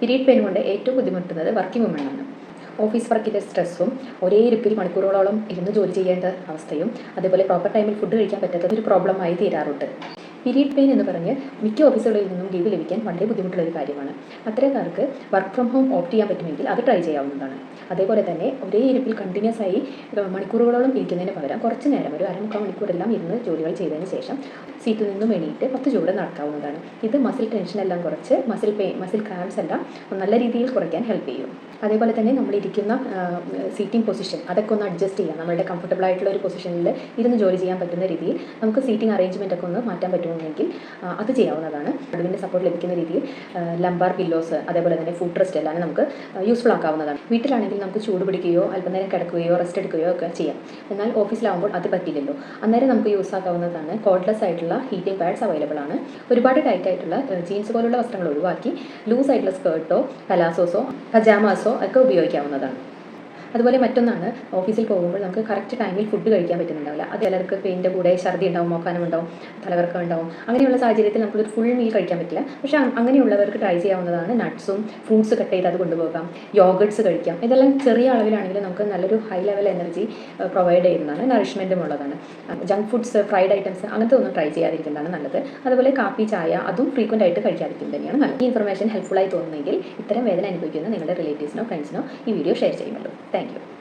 Period pain കൊണ്ട് ഏറ്റവും ബുദ്ധിമുട്ടുന്നത് working വുമണാണ് office വർക്കിന്റെ സ്ട്രെസ്സും ഒരേ ഇരിപ്പിൽ മണിക്കൂറുകളോളം ഇരുന്ന് ജോലി ചെയ്യേണ്ട അവസ്ഥയും അതേപോലെ പ്രോപ്പർ ടൈമിൽ ഫുഡ് കഴിക്കാൻ പറ്റാത്തത് ഒരു പ്രോബ്ലമായി തീരാറുണ്ട്. പീരീഡ് പെയിൻ എന്ന് പറഞ്ഞ് മിക്ക ഓഫീസുകളിൽ നിന്നും ലീവ് ലഭിക്കാൻ വളരെ ബുദ്ധിമുട്ടുള്ള ഒരു കാര്യമാണ്. അത്തരക്കാർക്ക് വർക്ക് ഫ്രം ഹോം ഓപ്റ്റ് ചെയ്യാൻ പറ്റുമെങ്കിൽ അത് ട്രൈ ചെയ്യാവുന്നതാണ്. അതേപോലെ തന്നെ ഒരേ ഇരിപ്പിൽ കണ്ടിന്യൂസ് ആയി മണിക്കൂറുകളോളം ഇരിക്കുന്നതിന് പകരം കുറച്ച് നേരം ഒരു അരമുക്കാൽ മണിക്കൂറെല്ലാം ഇരുന്ന് ജോലികൾ ചെയ്തതിന് ശേഷം സീറ്റിൽ നിന്നും എണീറ്റ് പത്ത് ചൂട് നടക്കാവുന്നതാണ്. ഇത് മസിൽ ടെൻഷൻ എല്ലാം കുറച്ച് മസിൽ പെയിൻ മസിൽ ക്രാംസ് എല്ലാം നല്ല രീതിയിൽ കുറയ്ക്കാൻ ഹെൽപ്പ് ചെയ്യും. അതേപോലെ തന്നെ നമ്മൾ ഇരിക്കുന്ന സീറ്റിംഗ് പൊസിഷൻ അതൊക്കെ ഒന്ന് അഡ്ജസ്റ്റ് ചെയ്യാം. നമ്മളുടെ കംഫർട്ടബിൾ ആയിട്ടുള്ള ഒരു പൊസിഷനിൽ ഇരുന്ന് ജോലി ചെയ്യാൻ പറ്റുന്ന രീതിയിൽ നമുക്ക് സീറ്റിംഗ് അറേഞ്ച്മെന്റ് ഒക്കെ ഒന്ന് മാറ്റാൻ പറ്റുമെങ്കിൽ ആ, അത് ചെയ്യാവുന്നതാണ്. നടുവിന്റെ സപ്പോർട്ട് ലഭിക്കുന്ന രീതിയിൽ ലംബാർ പില്ലോസ് അതേപോലെ തന്നെ ഫുഡ് റെസ്റ്റ് എല്ലാം നമുക്ക് യൂസ്ഫുൾ ആക്കാവുന്നതാണ്. വീട്ടിലാണെങ്കിൽ നമുക്ക് ചൂട് പിടിക്കുകയോ അല്പനേരം കിടക്കുകയോ റെസ്റ്റ് എടുക്കുകയോ ഒക്കെ ചെയ്യാം. എന്നാൽ ഓഫീസിലാവുമ്പോൾ അത് പറ്റില്ലല്ലോ. അന്നേരം നമുക്ക് യൂസ് ആക്കാവുന്നതാണ് കോഡ്ലെസ് ആയിട്ടുള്ള ഹീറ്റിംഗ് പാഡ്സ് അവൈലബിൾ ആണ്. ഒരുപാട് ടൈറ്റ് ആയിട്ടുള്ള ജീൻസ് പോലുള്ള വസ്ത്രങ്ങൾ ഒഴിവാക്കി ലൂസ് ആയിട്ടുള്ള സ്കേർട്ടോ പലാസോസോ പജാമാസോ ഒക്കെ ഉപയോഗിക്കാവുന്നതാണ്. അതുപോലെ മറ്റൊന്നാണ് ഓഫീസിൽ പോകുമ്പോൾ നമുക്ക് കറക്റ്റ് ടൈമിൽ ഫുഡ് കഴിക്കാൻ പറ്റുന്നുണ്ടാവില്ല. അത് ചിലർക്ക് പെയിന്റെ കൂടെ ഛർദി ഉണ്ടാവും മോക്കാനം ഉണ്ടാവും തലകറക്കം ഉണ്ടാവും. അങ്ങനെയുള്ള സാഹചര്യത്തിൽ നമുക്കൊരു ഫുൾ മീൽ കഴിക്കാൻ പറ്റില്ല. പക്ഷേ അങ്ങനെയുള്ളവർക്ക് ട്രൈ ചെയ്യാവുന്നതാണ് നട്ട്സും ഫ്രൂട്ട്സ് കട്ട് ചെയ്ത് അത് കൊണ്ടുപോകാം. യോഗട്സ് കഴിക്കാം. ഇതെല്ലാം ചെറിയ അളവിലാണെങ്കിലും നമുക്ക് നല്ലൊരു ഹൈ ലെവൽ എനർജി പ്രൊവൈഡ് ചെയ്യുന്നതാണ്. നറിഷ്മെന്റും ഉള്ളതാണ്. ജങ്ക് ഫുഡ്സ് ഫ്രൈഡ് ഐറ്റംസ് അങ്ങനത്തെ ഒന്നും ട്രൈ ചെയ്യാതിരിക്കുന്നതാണ് നല്ലത്. അതുപോലെ കാപ്പി ചായ അതും ഫ്രീക്വന്റ് ആയിട്ട് കഴിക്കാതിരിക്കുന്നത് തന്നെയാണ് നല്ലത്. ഈ ഇൻഫർമേഷൻ ഹെൽപ്ഫുൾ ആയി തോന്നുന്നെങ്കിൽ ഇത്തരം വേദന അനുഭവിക്കുന്ന നിങ്ങളുടെ റിലേറ്റീവ്സിനോ ഫ്രണ്ട്സിനോ ഈ വീഡിയോ ഷെയർ ചെയ്യുമല്ലോ Thank you.